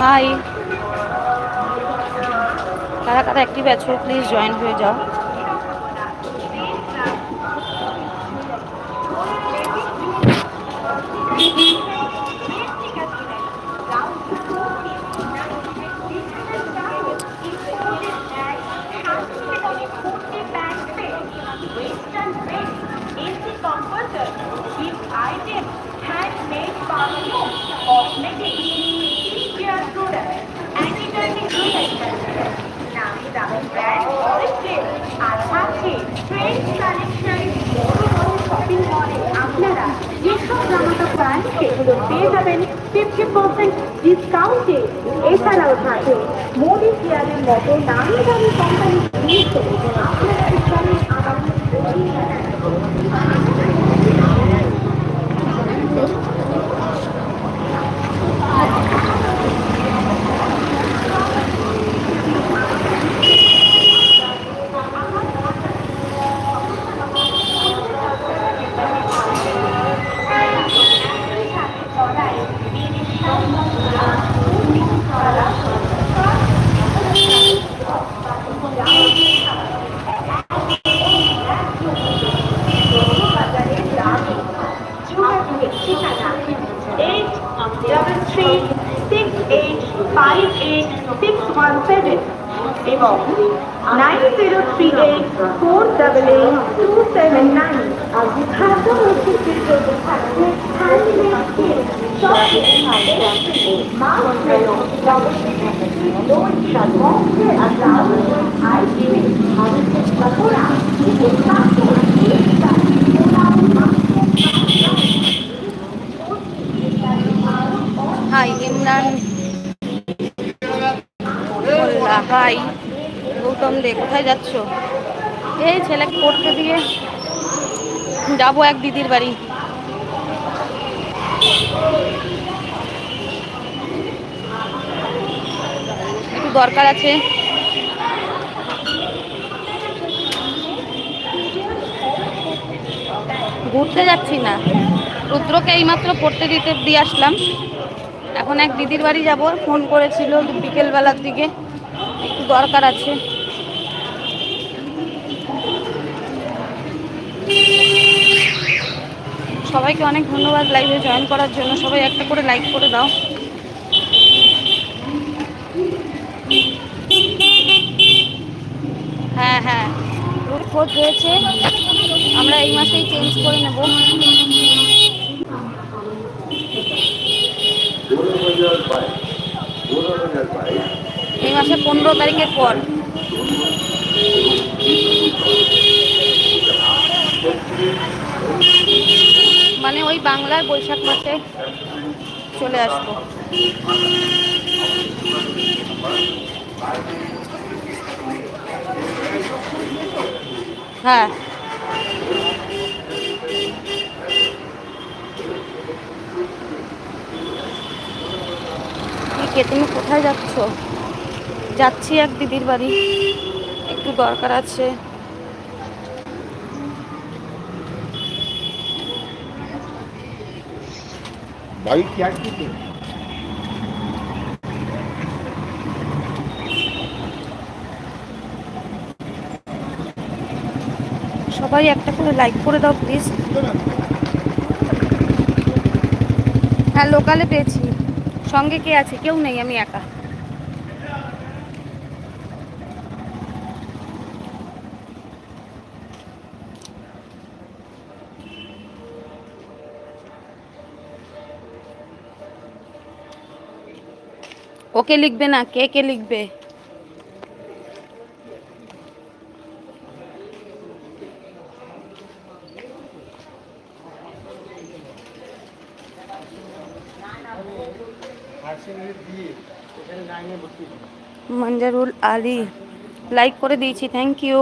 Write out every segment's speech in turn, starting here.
High কারা কারা active আছো প্লিজ জয়েন হয়ে যাও। Handmade নামি ব্র্যান্ড অরিজিন আর সাথে ট্রেন্ড কালেকশন বড় বড় শপিং মলে আপনারা যেসব জামাটা পান সেগুলো পেয়ে যাবেন ফিফটি পার্সেন্ট ডিসকাউন্টে এছাড়াও থাকে মোদি কেয়ারের মতো নামি দামি কোম্পানি আপনারা পেয়ে এবং nine zero three eight four double eight two seven nine আর খাদ্য প্রস্তুতির জন্য থাকবে হ্যান্ডমেড দে কোথায় যাচ্ছ? এই ছেলেকে পড়তে দিয়ে যাব এক দিদির বাড়ি। একটু দরকার আছে। ঘুরতে যাচ্ছি না। রুদ্রকে এইমাত্র পড়তে দিতে, দিয়ে আসলাম। এখন এক দিদির বাড়ি যাব। ফোন করেছিল বিকেলবেলার দিকে। একটু দরকার আছে। সবাইকে অনেক ধন্যবাদ লাইভে জয়েন করার জন্য। সবাই একটা করে লাইক করে দাও। হ্যাঁ হ্যাঁ। রুট খোঁজ হয়েছে। আমরা এই মাসেই চেঞ্জ করে নেব। এই মাসে পনেরো তারিখের পর। মানে ওই বাংলার বৈশাখ মাসে চলে আসব। হ্যাঁ। কে তুমি কোথায় যাচ্ছ? যাচ্ছি এক দিদির বাড়ি। একটু দরকার আছে। बाइक क्या की थी সবাই একটা করে লাইক করে দাও প্লিজ হ্যাঁ লোকালে পেয়েছি সঙ্গে কে আছে কেউ নেই আমি একা ওকে লিখবে না কে কে লিখবে মঞ্জারুল আলী লাইক করে দিয়েছি থ্যাংক ইউ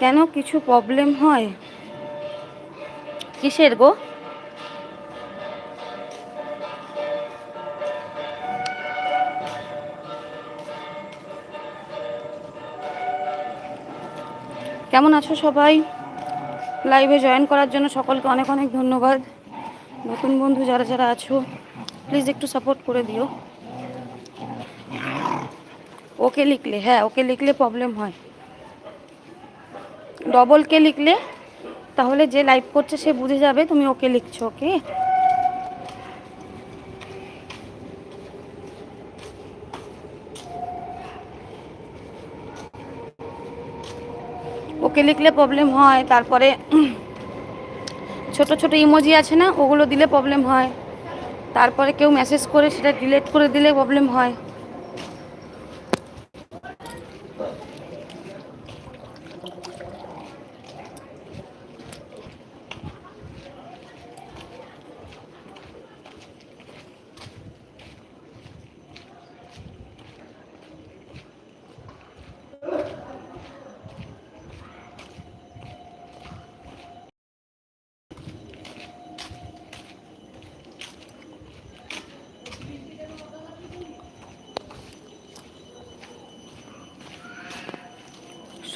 কেন কিছু প্রবলেম হয়? কিসের গো? কেমন আছো সবাই? লাইভে জয়েন করার জন্য সকলকে অনেক অনেক ধন্যবাদ। নতুন বন্ধু যারা যারা আছো প্লিজ একটু সাপোর্ট করে দিও। ওকে লিখলে হ্যাঁ ওকে লিখলে প্রবলেম হয়। ডবল কে লিখলে, তাহলে যে লাইভ করছে সে বুঝে যাবে তুমি ওকে লিখছো, ওকে? ওকে লিখলে প্রবলেম হয়, তারপরে ছোট ছোট ইমোজি আছে না, ওগুলো দিলে প্রবলেম হয়। তারপরে কেউ মেসেজ করে সেটা ডিলিট করে দিলে প্রবলেম হয়।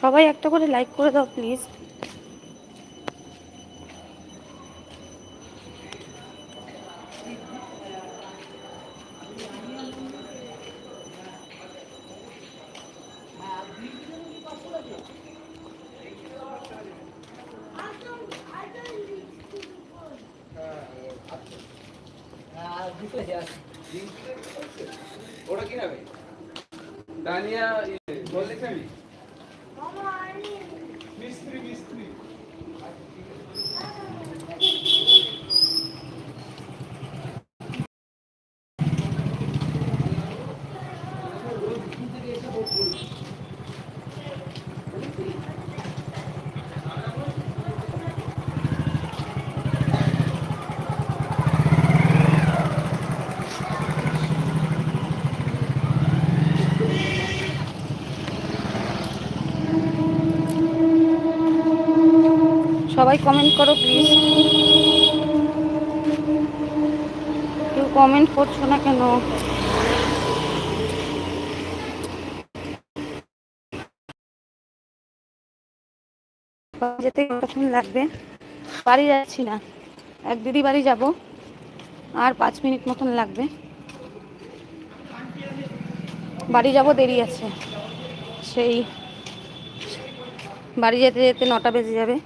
সবাই একটা করে লাইক করে দাও প্লিজ সবাই কমেন্ট করো প্লিজ কেউ কমেন্ট করছ না কেন? যেতে কতক্ষণ লাগবে? বাড়ি যাচ্ছি না। এক দিদি বাড়ি যাব। আর পাঁচ মিনিট মতন লাগবে। বাড়ি যাব, দেরি আছে। সেই, বাড়ি যেতে যেতে নটা বেজে যাবে।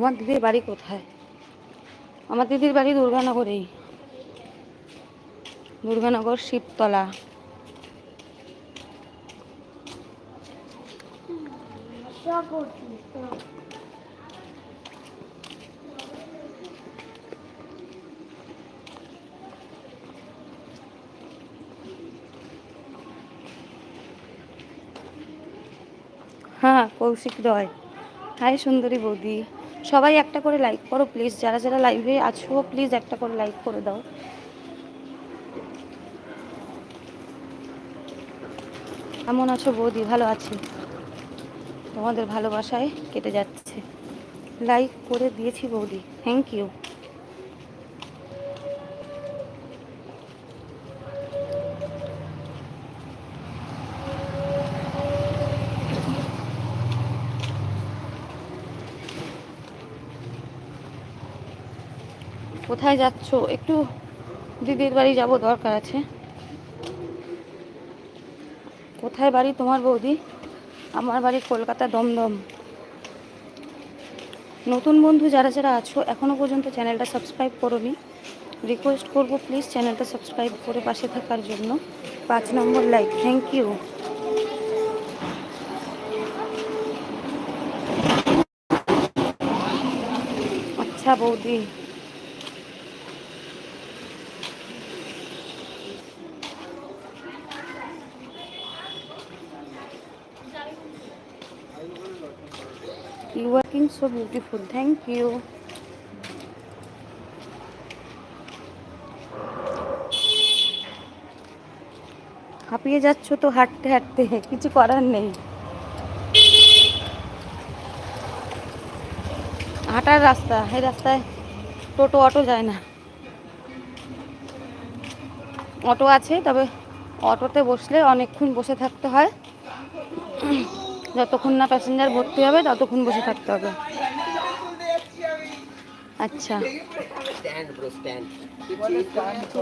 তোমার দিদির বাড়ি কোথায়? আমার দিদির বাড়ি দুর্গানগরেই দুর্গানগর শিবতলা। হ্যাঁ কৌশিক রয়। হাই সুন্দরী বৌদি। সবাই একটা করে লাইক করো প্লিজ যারা যারা লাইভে আছো প্লিজ একটা করে লাইক করে দাও। কেমন আছো বৌদি? ভালো আছি। তোমাদের ভালোবাসায় কেটে যাচ্ছে। লাইক করে দিয়েছি বৌদি। থ্যাংক ইউ কোথায় যাচ্ছ? একটু দিদির বাড়ি যাব, দরকার আছে। কোথায় বাড়ি তোমার বৌদি? আমার বাড়ি কলকাতা দমদম। নতুন বন্ধু যারা যারা আছো এখনও পর্যন্ত চ্যানেলটা সাবস্ক্রাইব করোনি রিকোয়েস্ট করব প্লিজ চ্যানেলটা সাবস্ক্রাইব করে পাশে থাকার জন্য। পাঁচ নম্বর লাইক থ্যাংক ইউ আচ্ছা বৌদি। You working so beautiful thank you হাঁপিয়ে যাচ্ছ তো হাঁটতে হাঁটতে, কিছু করার নেই। হাঁটার রাস্তা এই রাস্তায় টোটো, অটো যায় না। অটো আছে, তবে অটোতে বসলে অনেকক্ষণ বসে থাকতে হয়। যতক্ষণ না প্যাসেঞ্জার ভর্তি হবে ততক্ষণ বসে থাকতে হবে। আচ্ছা। আচ্ছা একটু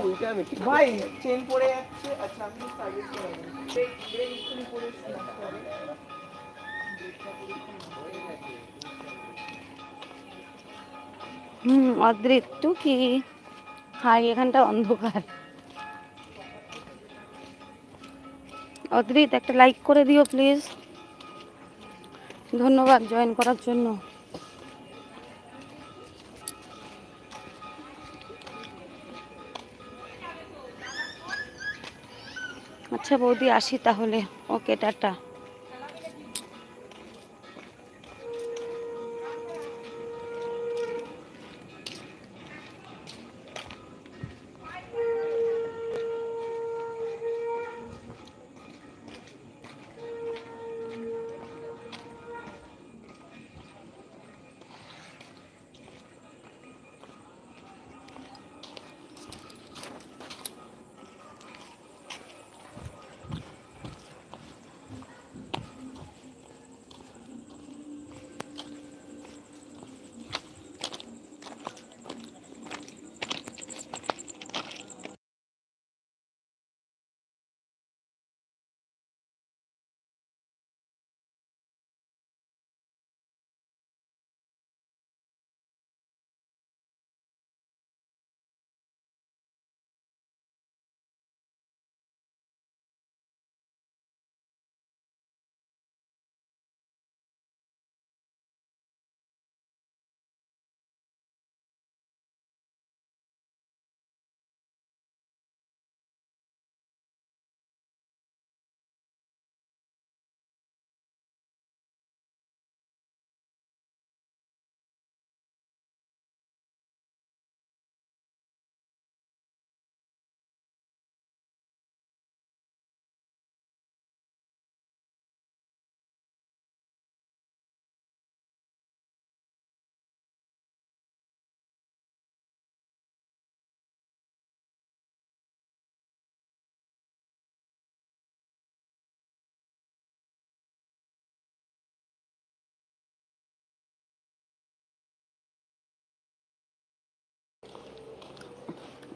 হুম অদ্রিত তুই কি? হাই এখানটা অন্ধকার। অদ্রিত একটা লাইক করে দিও প্লিজ ধন্যবাদ জয়েন করার জন্য। আচ্ছা বৌদি আসি তাহলে। ওকে টাটা।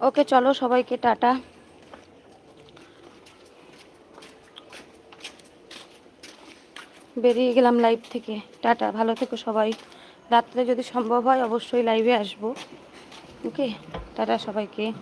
ওকে, চলো সবাইকে, টাটা। বেরিয়ে গেলাম লাইভ থেকে। টাটা, ভালো থেকো সবাই। রাত্রে যদি সম্ভব হয়, অবশ্যই লাইভে আসব। ওকে, টাটা সবাইকে।